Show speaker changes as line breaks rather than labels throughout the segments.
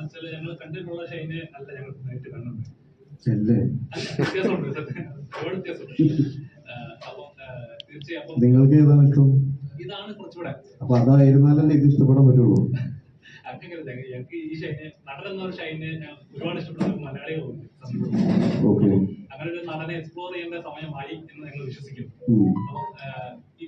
വെച്ചാൽ ഞങ്ങൾ കണ്ടിട്ടുള്ള ഷൈനെ അല്ല? ഞങ്ങൾ നേരിട്ട് കണ്ടത്
നിങ്ങൾക്ക് ഏതാണ് ഇഷ്ടം?
ഇതാണ് കുറച്ചുകൂടെ.
അപ്പൊ അതായിരുന്നാലല്ലേ ഇത് ഇഷ്ടപ്പെടാൻ പറ്റുള്ളൂ.
ഞങ്ങൾക്ക് ഈ ഷൈനെ നടൻ ഒരു ഷൈനെ ഒരുപാട് ഇഷ്ടപ്പെടുന്ന മലയാളികളുണ്ട് അങ്ങനെ ഒരു നടനെ എക്സ്പ്ലോർ ചെയ്യേണ്ട സമയമായി എന്ന് ഞങ്ങൾ വിശ്വസിക്കുന്നു. അപ്പം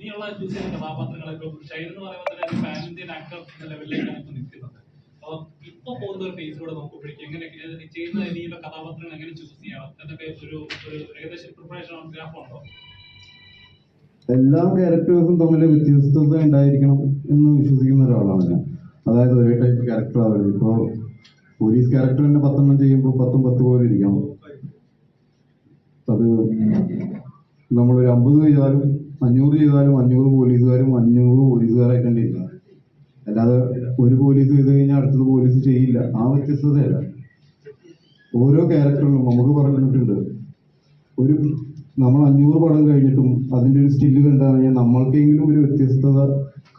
ഇനിയുള്ള ചൂസ് കഥാപാത്രങ്ങളൊക്കെ കഥാപാത്രങ്ങളെ ഇപ്പൊ ഷൈൻ എന്ന് പറയുമ്പോൾ പാൻ ഇന്ത്യൻ ആക്ടർ എന്ന ലെവലിലേക്കാണ് ഇപ്പൊ നിൽക്കുന്നത് അപ്പൊ ഇപ്പൊ പോകുന്ന ഒരു ഫേസിലൂടെ നോക്കുമ്പോഴേക്കും എങ്ങനെ ചെയ്യുന്ന ഇനിയുള്ള കഥാപാത്രങ്ങൾ എങ്ങനെ ചൂസ് ചെയ്യണം എന്നൊക്കെ ഒരു ഏകദേശം പ്രിപ്പറേഷൻ ഗ്രാഫ് ഉണ്ടോ?
എല്ലാ ക്യാരക്ടേഴ്സും തമ്മിൽ വ്യത്യസ്തത ഉണ്ടായിരിക്കണം എന്ന് വിശ്വസിക്കുന്ന ഒരാളാണ് ഞാൻ. അതായത് ഒരേ ടൈപ്പ് ക്യാരക്ടർ ആവരുത്. ഇപ്പോൾ പോലീസ് ക്യാരക്ടർ തന്നെ പത്തെണ്ണം ചെയ്യുമ്പോൾ പത്തും പത്ത് പോലെ ഇരിക്കണം. അത് നമ്മളൊരു അമ്പത് ചെയ്താലും അഞ്ഞൂറ് ചെയ്താലും അഞ്ഞൂറ് പോലീസുകാരും അഞ്ഞൂറ് പോലീസുകാരായിട്ടാണ് ഇരിക്കണം അല്ലാതെ ഒരു പോലീസ് ചെയ്ത് കഴിഞ്ഞാൽ അടുത്തത് പോലീസ് ചെയ്യില്ല. ആ വ്യത്യസ്തതയല്ല. ഓരോ ക്യാരക്ടറിലും നമുക്ക് പറഞ്ഞിട്ടുണ്ട്. ഒരു നമ്മൾ അഞ്ഞൂറ് പടം കഴിഞ്ഞിട്ടും അതിന്റെ ഒരു സ്റ്റില്ല് കണ്ടു കഴിഞ്ഞാൽ നമ്മൾക്കെങ്കിലും ഒരു വ്യത്യസ്തത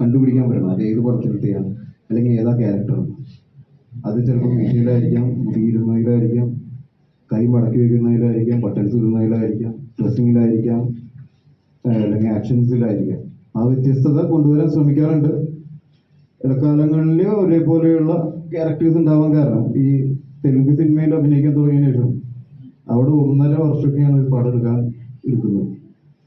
കണ്ടുപിടിക്കാൻ പറ്റണം. അത് ഏത് പടത്തിലത്തെയാണ് അല്ലെങ്കിൽ ഏതാ ക്യാരക്ടർ. അത് ചിലപ്പോൾ വീട്ടിലായിരിക്കാം മുടിയിരുന്നതിലായിരിക്കാം കൈ മടക്കി വെക്കുന്നതിലായിരിക്കാം ബട്ടൺസ് ഇടുന്നതിലായിരിക്കാം ഡ്രസ്സിങ്ങിലായിരിക്കാം അല്ലെങ്കിൽ ആക്ഷൻസിലായിരിക്കാം ആ വ്യത്യസ്തത കൊണ്ടുവരാൻ ശ്രമിക്കാറുണ്ട്. ഇടക്കാലങ്ങളിൽ ഒരേപോലെയുള്ള ക്യാരക്ടേഴ്സ് ഉണ്ടാവാൻ കാരണം ഈ തെലുങ്ക് സിനിമയിൽ അഭിനയിക്കാൻ തുടങ്ങിയ ശേഷം അവിടെ ഒന്നര വർഷമൊക്കെയാണ് ഒരു പടം എടുക്കാൻ എടുക്കുന്നത്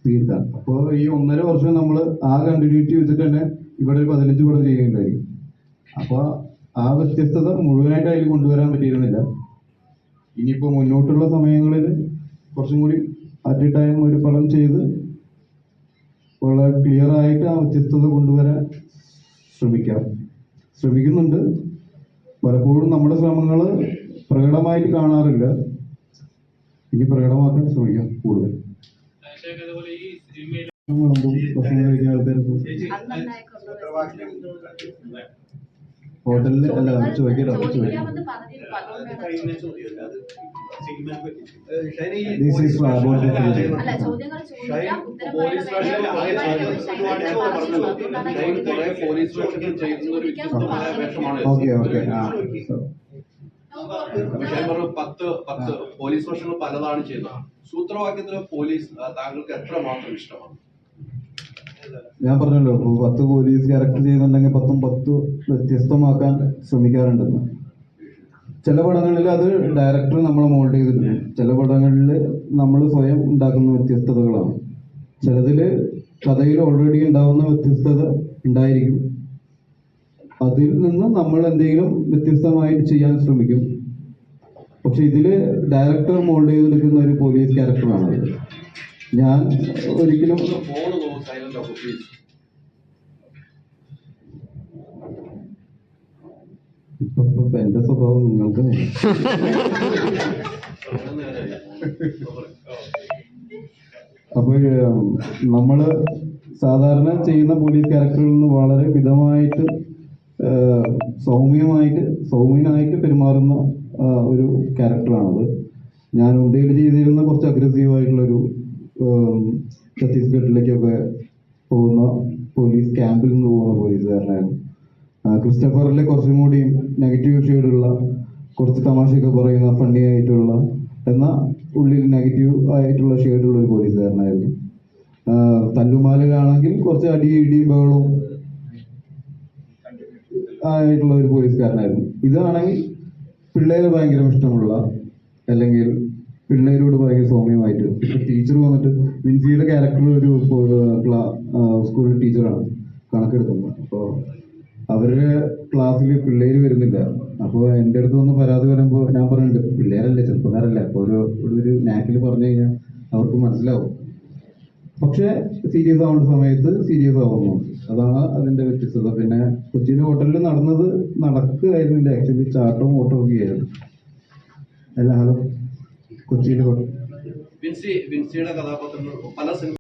തീർക്കാൻ അപ്പോൾ ഈ ഒന്നര വർഷം നമ്മൾ ആ കണ്ടിന്യൂറ്റി വെച്ചിട്ട് തന്നെ ഇവിടെ ഒരു പതിനഞ്ച് പടം ചെയ്യുകയുണ്ടായി. അപ്പോൾ ആ വ്യത്യസ്തത മുഴുവനായിട്ട് അതിൽ കൊണ്ടുവരാൻ പറ്റിയിരുന്നില്ല. ഇനിയിപ്പോൾ മുന്നോട്ടുള്ള സമയങ്ങളിൽ കുറച്ചും കൂടി അറ്റ് ടൈം ഒരു പടം ചെയ്ത് വളരെ ക്ലിയർ ആയിട്ട് ആ വ്യത്യസ്തത കൊണ്ടുവരാൻ ശ്രമിക്കാം. ശ്രമിക്കുന്നുണ്ട്. പലപ്പോഴും നമ്മുടെ ശ്രമങ്ങൾ പ്രകടമായിട്ട് കാണാറില്ല. ഇനി പ്രകടമാക്കാൻ ശ്രമിക്കാം കൂടുതൽ. ഹോട്ടലിൽ അല്ല ചോദിക്കട്ടെ ചോദിക്കാം This is about the okay okay ആ
പത്ത് പത്ത് പോലീസ് വേഷങ്ങൾ പലതാണ് ചെയ്യുന്നത്. സൂത്രവാക്യത്തിലെ പോലീസ് താങ്കൾക്ക് എത്ര മാത്രം ഇഷ്ടമാണ്?
ഞാൻ പറഞ്ഞല്ലോ പത്ത് പോലീസ് ക്യാരക്ടർ ചെയ്യുന്നുണ്ടെങ്കിൽ പത്തും പത്ത് വ്യത്യസ്തമാക്കാൻ ശ്രമിക്കാറുണ്ടെന്ന്. ചില പടങ്ങളിൽ അത് ഡയറക്ടർ നമ്മളെ മോൾഡ് ചെയ്തിട്ടുണ്ട്. ചില പടങ്ങളിൽ നമ്മൾ സ്വയം ഉണ്ടാക്കുന്ന വ്യത്യസ്തതകളാണ്. ചിലതിൽ കഥയിൽ ഓൾറെഡി ഉണ്ടാവുന്ന വ്യത്യസ്തത ഉണ്ടായിരിക്കും. അതിൽ നിന്ന് നമ്മൾ എന്തെങ്കിലും വ്യത്യസ്തമായി ചെയ്യാൻ ശ്രമിക്കും. പക്ഷെ ഇതിൽ ഡയറക്ടർ മോൾഡ് ചെയ്തെടുക്കുന്ന ഒരു പോലീസ് ക്യാരക്ടറാണ് ഞാൻ ഒരിക്കലും ഇപ്പൊ എന്റെ സ്വഭാവം നിങ്ങൾക്ക് അപ്പോൾ നമ്മൾ സാധാരണ ചെയ്യുന്ന പോലീസ് ക്യാരക്ടറിൽ നിന്ന് വളരെ മിതമായിട്ട് സൗമ്യമായിട്ട് സൗമ്യനായിട്ട് പെരുമാറുന്ന ഒരു ക്യാരക്ടറാണത് ഞാൻ ഉണ്ടയിൽ ചെയ്തിരുന്ന കുറച്ച് അഗ്രസീവ് ആയിട്ടുള്ളൊരു ഉം, ഛത്തീസ്ഗഡിലേക്കൊക്കെ പോകുന്ന പോലീസ് ക്യാമ്പിൽ നിന്ന് പോകുന്ന പോലീസുകാരനായിരുന്നു ക്രിസ്റ്റഫറിലെ കുറച്ചും കൂടി നെഗറ്റീവ് ഷെയ്ഡുള്ള കുറച്ച് തമാശയൊക്കെ പറയുന്ന ഫണ്ണി ആയിട്ടുള്ള എന്നാൽ ഉള്ളിൽ നെഗറ്റീവ് ആയിട്ടുള്ള ഷെയ്ഡുള്ള ഒരു പോലീസുകാരനായിരുന്നു. തല്ലുമാലയിലാണെങ്കിൽ കുറച്ച് അടി ഇടി ബഹളവും ആയിട്ടുള്ള ഒരു പോലീസുകാരനായിരുന്നു. ഇതാണെങ്കിൽ പിള്ളേരെ ഭയങ്കര ഇഷ്ടമുള്ള അല്ലെങ്കിൽ പിള്ളേരോട് ഭയങ്കര സൗമ്യമായിട്ട് ടീച്ചർ വന്നിട്ട് വിൻസിയുടെ ക്യാരക്ടർ ഒരു സ്കൂളിൽ ടീച്ചറാണ് കണക്കെടുക്കുന്നത്. അപ്പോൾ അവരുടെ ക്ലാസ്സിൽ പിള്ളേര് വരുന്നില്ല. അപ്പോൾ എന്റെ അടുത്ത് വന്ന് പരാതി വരുമ്പോൾ ഞാൻ പറഞ്ഞിട്ടുണ്ട് പിള്ളേരല്ലേ ചെറുപ്പക്കാരല്ലേ. അപ്പോൾ ഒരു ഒരു നാക്കിൽ പറഞ്ഞു കഴിഞ്ഞാൽ അവർക്ക് മനസ്സിലാവും. പക്ഷേ സീരിയസ് ആവേണ്ട സമയത്ത് സീരിയസ് ആവുന്നു. അതാണ് അതിന്റെ വ്യത്യസ്തത. പിന്നെ കൊച്ചിയിലെ ഹോട്ടലിൽ നടന്നത് നടക്കുകയായിരുന്നില്ല. ആക്ച്വലി ചാട്ടവും ഓട്ടവും ഒക്കെ ആയിരുന്നു. അല്ല ഹലോ. കൊച്ചിയിലെ ഹോട്ടൽ
വിൻസി വിൻസിയുടെ പല സിനിമ